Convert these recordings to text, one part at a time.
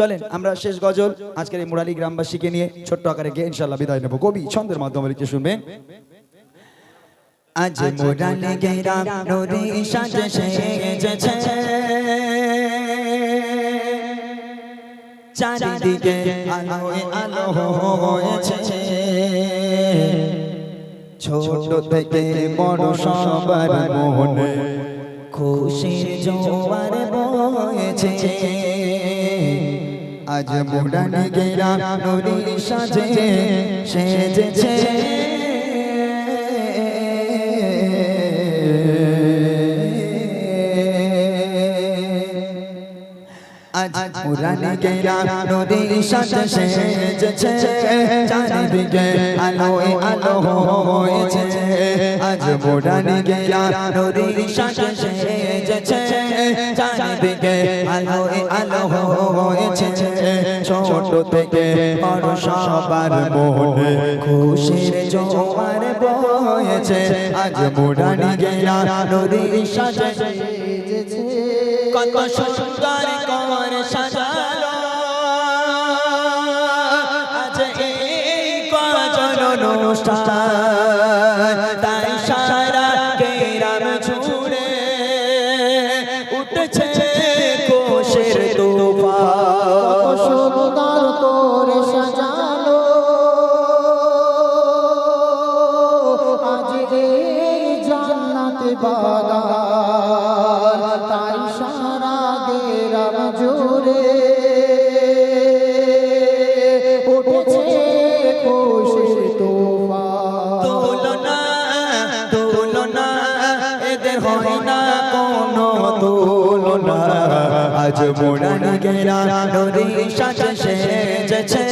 চলেন আমরা শেষ গজল। আজকের এই মুরালি গ্রামবাসীকে নিয়ে ছোট্ট আকারে গিয়ে ইনশাল্লাহ বিদায় নেব। কবি ছন্দের মাধ্যমে লিখে শুনবেন। আজ মুরালি গ্রাম নদী সাজে সেজেছে। চারিদিকে আলোয় আলো হয়েছে। ছোট থেকে বড় সবার মনে খুশির জোয়ার বয়েছে। আজ মুরানি গেরা নদী সাজে সেজেছে। আজ মুরানি গেরা নদী সাজে সেজেছে। চারিদিকে আলোয় আলো হয়েছে। আজ মুরানি গেরা নদী সাজে সেজেছে। চারিদিকে আলোয় আলো হয়েছে ছোট থেকে বড় সবার মনে খুশির জোয়ার বয়েছে। আজ মুরানি গেরা নদী সাজে কত সুন্দর কর সাজালো। আজ এই কজন অনুষ্ঠান। বাগান তাই সারা গেরাম জুড়ে তুলনা আজ মোড়ানি গেরা নদী সাজে সেজেছে,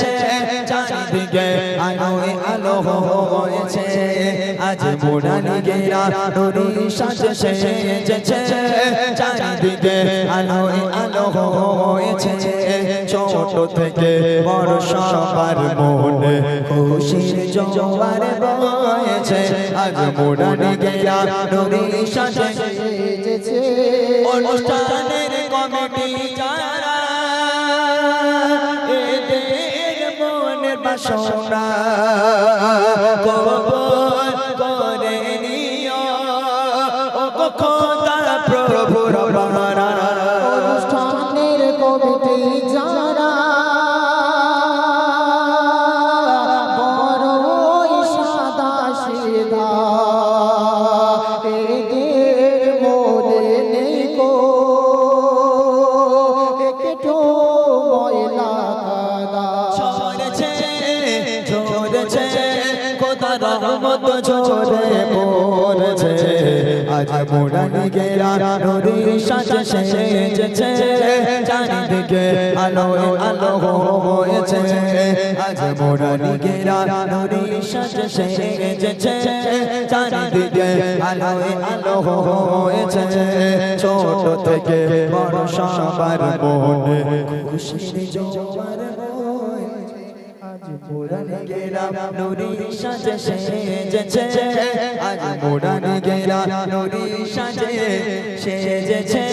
চারিদিকে আলোয় আলো হয়েছে। আজ মোড়ানি গেরা নদী সাজে সেজেছে, চারিদিকে আলোয় আলো হয়েছে। ছোট থেকে বড় সবার মনে খুশির জোয়ার বয়েছে। আজ মোড়ানি গেরা নদী সাজে সেজেছে। অনুষ্ঠানের কমিটি যারা এদের মনের বাসনা কবল করে নিও। ও খোদা রহমত ঝরে পড়েছে আজ মোড়ানি গেরা নদী সাজে সেজেছে, চারিদিকে আলো আলো হয়েছে। আজ মোড়ানি গেরা নদী সাজে সেজেছে, চারিদিকে আলো আলো হয়েছে। ছোট থেকে বড় সবার মনে খুশির জোয়ার মোড়ানি গেরা নদী সাজে সেজেছে আজ মোড়ানি গেরা নদী সাজে সেজেছে